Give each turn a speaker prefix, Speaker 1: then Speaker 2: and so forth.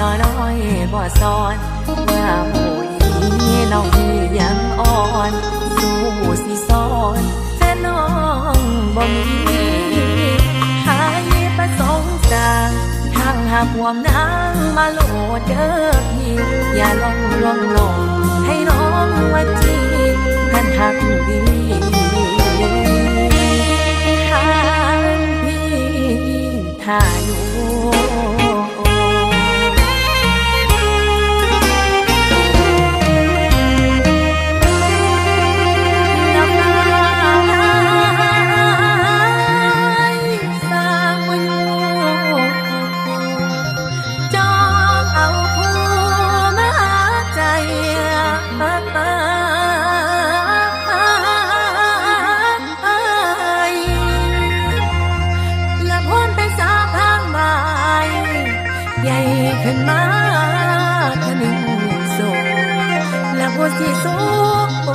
Speaker 1: น้อยน้อยบ่สอนว่าหมูนี้น้องมียังอ่อนสู้สิซ้อนแต่น้องบ่มีหายประสงค์ตางทางหากวมนางมาโลดเด้อพี่อย่าลองลองลองให้น้องว่าจีกันทักดีทางพี่ทาง ใหญ่ขึ้นมาทะนึงโซและผู้ที่สูง